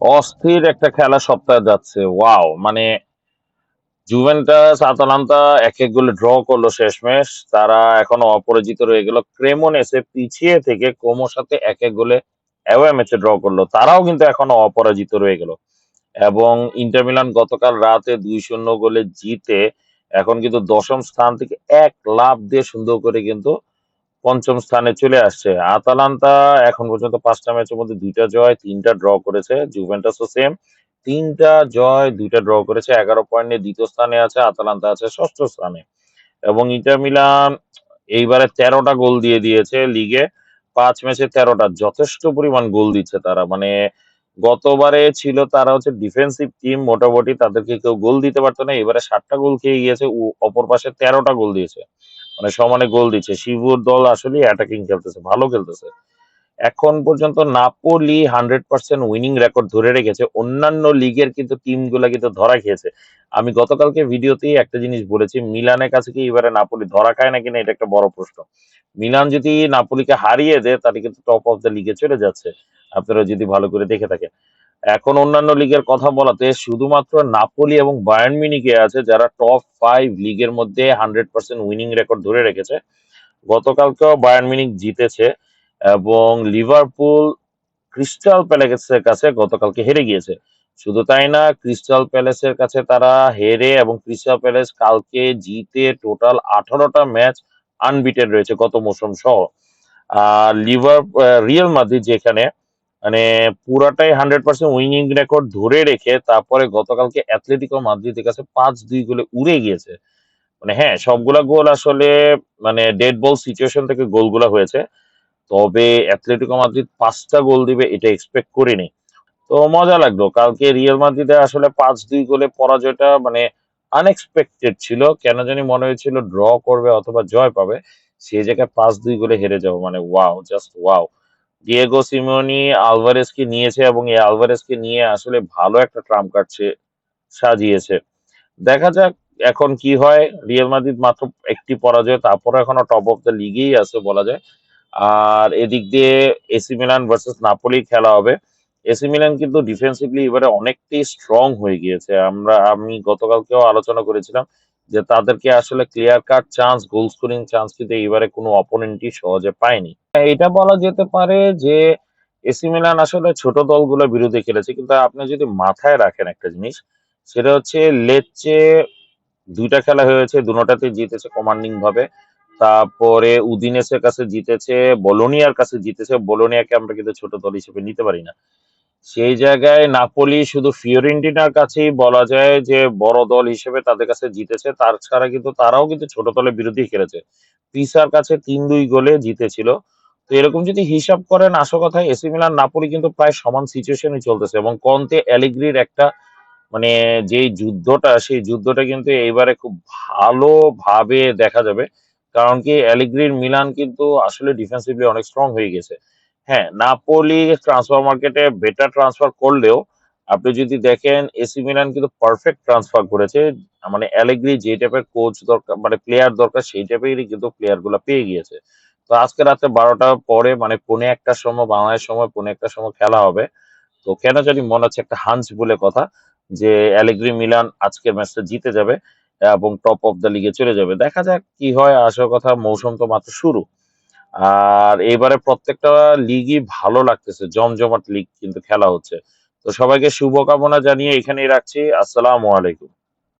অস্থির একটা খেলা সপ্তাহে যাচ্ছে। ওয়াও মানে জুভেন্টাস, আতালান্তা এক এক গোলে ড্র করল শেষমেশ। তারা এখনও অপরাজিত রয়ে গেল। ক্রেমন এসে পিছিয়ে থেকে কোমোর সাথে এক এক গোলে অ্যাওয়ে ম্যাচে ড্র করল। তারাও কিন্তু এখনও অপরাজিত রয়ে গেল। এবং ইন্টার মিলান গতকাল রাতে দুই শূন্য গোলে জিতে এখন কিন্তু দশম স্থান থেকে এক লাভ দিয়ে সুন্দর করে কিন্তু পঞ্চম স্থানে চলে আসছে। আতালান্তা এখন পর্যন্ত পাঁচটা ম্যাচের মধ্যে দুইটা জয়, তিনটা ড্র করেছে। জুভেন্টাসও সেম তিনটা জয়, দুইটা ড্র করেছে। এগারো পয়েন্ট নিয়ে দ্বিতীয় স্থানে আছে, আতালান্তা আছে ষষ্ঠ স্থানে। এবং ইন্টার মিলান এইবারে তেরোটা গোল দিয়ে দিয়েছে লিগে। পাঁচ ম্যাচে তেরোটা। যথেষ্ট পরিমাণ গোল দিচ্ছে তারা। মানে গতবারে ছিল তারা হচ্ছে ডিফেন্সিভ টিম মোটামুটি তাদেরকে কেউ গোল দিতে পারতো না। এবারে সাতটা গোল খেয়ে গিয়েছে। অপর পাশে তেরোটা গোল দিয়েছে। মানে সমানে গোল দিচ্ছে। শিবুর দল আসলে অ্যাটাকিং খেলতেছে, ভালো খেলতেছে। এখন পর্যন্ত Napoli hundred percent winning record ধরে রেখেছে। অন্যান্য লিগের কিন্তু টিমগুলো কিন্তু ধরা খেয়েছে। আমি গতকালকে ভিডিওতেই একটা জিনিস বলেছি, মিলানের কাছে কি এবারে নাপোলি ধরা খায় না কিনা এটা একটা বড় প্রশ্ন। মিলান যদি নাপোলিকে হারিয়ে দেয়, তাহলে কিন্তু টপ অফ দ্য লিগে চলে যাচ্ছে। আপনারা যদি ভালো করে দেখে থাকেন। এখন অন্যান্য লিগের কথা বলাতে শুধুমাত্র নাপোলি এবং বায়ার্ন মিনিকে আছে, যারা টপ ফাইভ লিগের মধ্যে হান্ড্রেড পার্সেন্ট উইনিং রেকর্ড ধরে রেখেছে। গতকালকেও বায়ার্ন মিনিক জিতেছে এবং লিভারপুল ক্রিস্টাল প্যালেসের কাছে গতকালকে হেরে গিয়েছে। শুধু তাই না, ক্রিস্টাল প্যালেসের কাছে তারা হেরে এবং ক্রিস্টাল প্যালেস কালকে জিতে টোটাল আঠারোটা ম্যাচ আনবিটেড রয়েছে গত মৌসুম সহ। আর লিভার রিয়েল মাদ্রিদ যেখানে মানে পুরাটাই হান্ড্রেড পার্সেন্ট উইনিং রেকর্ড ধরে রেখে তারপরে গতকালকে অ্যাথলেটিকো মাদ্রিদের কাছে পাঁচ দুই গোলে উড়ে গিয়েছে। মানে হ্যাঁ সবগুলা গোল আসলে মানে ডেড বল সিচুয়েশন থেকে গোলগুলা হয়েছে। তবে অ্যাথলেটিকো মাদ্রিদ পাঁচটা গোল দিবে এটা এক্সপেক্ট করিনি। তো মজা লাগল, কালকে রিয়াল মাদ্রিদে আসলে পাঁচ দুই গোলে পরাজয়টা মানে আনএক্সপেক্টেড ছিল। কেন জানি মনে হয়েছিল ড্র করবে অথবা জয় পাবে। সেই জায়গায় পাঁচ দুই গোলে হেরে যাব মানে wow just wow Diego Simeone আলভারেজকে নিয়েছে এবং এই আলভারেজকে নিয়ে আসলে ভালো একটা ট্রাম্প কাটছে সাজিয়েছে। দেখা যাক এখন কি হয়। রিয়াল মাদ্রিদ মাত্র একটি পরাজয় তারপরে এখনও টপ অফ দ্য লিগেই আছে বলা যায়। আর এদিক দিয়ে এসি মিলান ভার্সেস নাপোলি খেলা হবে। এসি মিলান কিন্তু ডিফেন্সিভলি এবারে অনেকটাই স্ট্রং হয়ে গিয়েছে। আমরা, আমি গতকালকেও আলোচনা করেছিলাম যে তাদেরকে আসলে clear cut chance goal scoring chance কিন্তু এবারে কোনো অপোনেন্টই সহজে পায়নি। এটা বলা যেতে পারে যে এসি মিলান আসলে ছোট দলগুলোর বিরুদ্ধে খেলেছে, কিন্তু আপনি যদি মাথায় রাখেন একটা জিনিস, সেটা হচ্ছে লেচে দুইটা খেলা হয়েছে দুটাতে জিতেছে কমান্ডিং ভাবে। তারপরে উদিনেসের কাছে জিতেছে বলোনিয়ার কাছে জিতেছে বলোনিয়াকে আমরা কিন্তু ছোট দল হিসেবে নিতে পারি না। সেই জায়গায় নাপোলি শুধু ফিওরেন্টিনার কাছেই বলা যায় যে বড় দল হিসেবে তাদের কাছে জিতেছে। তার ছাড়া কিন্তু তারাও কিন্তু ছোট দলের বিরুদ্ধেই খেলেছে। পিসার কাছে তিন দুই গোলে জিতেছিল। তো এরকম যদি হিসাব করেন, আসল কথা এসি মিলান নাপোলি কিন্তু প্রায় সমান সিচুয়েশনই চলতেছে এবং কন্তে অ্যালিগ্রির একটা মানে যেই যুদ্ধটা, সেই যুদ্ধটা কিন্তু এইবারে খুব ভালোভাবে দেখা যাবে। কারণ কি, অ্যালিগ্রির মিলান কিন্তু আসলে ডিফেন্সিভলি অনেক স্ট্রং হয়ে গেছে। হ্যাঁ নাপোলি ট্রান্সফার মার্কেটে বেটার ট্রান্সফার করলেও আপনি যদি দেখেন এসি মিলান কিন্তু পারফেক্ট ট্রান্সফার করেছে। মানে অ্যালেগ্রি যে টাইপের কোচ দরকার মানে প্লেয়ার দরকার সেই টাইপেরই কিন্তু প্লেয়ারগুলো পেয়ে গিয়েছে। তো আজকে রাতে বারোটার পরে মানে পৌনে একটার সময়, বাংলাদেশ সময় পৌনে একটার সময় খেলা হবে। তো কেন জানি মনে হচ্ছে একটা হাঞ্চ বলে কথা যে অ্যালেগ্রি মিলান আজকের ম্যাচটা জিতে যাবে এবং টপ অফ দ্য লিগে চলে যাবে। দেখা যাক কি হয়, আসল কথা মৌসুম তো মাত্র শুরু। আর এবারে প্রত্যেকটা লিগই ভালো লাগতেছে। জমজমাট লিগ কিন্তু খেলা হচ্ছে। তো সবাইকে শুভকামনা জানিয়ে এখানেই রাখছি। আসসালামু আলাইকুম।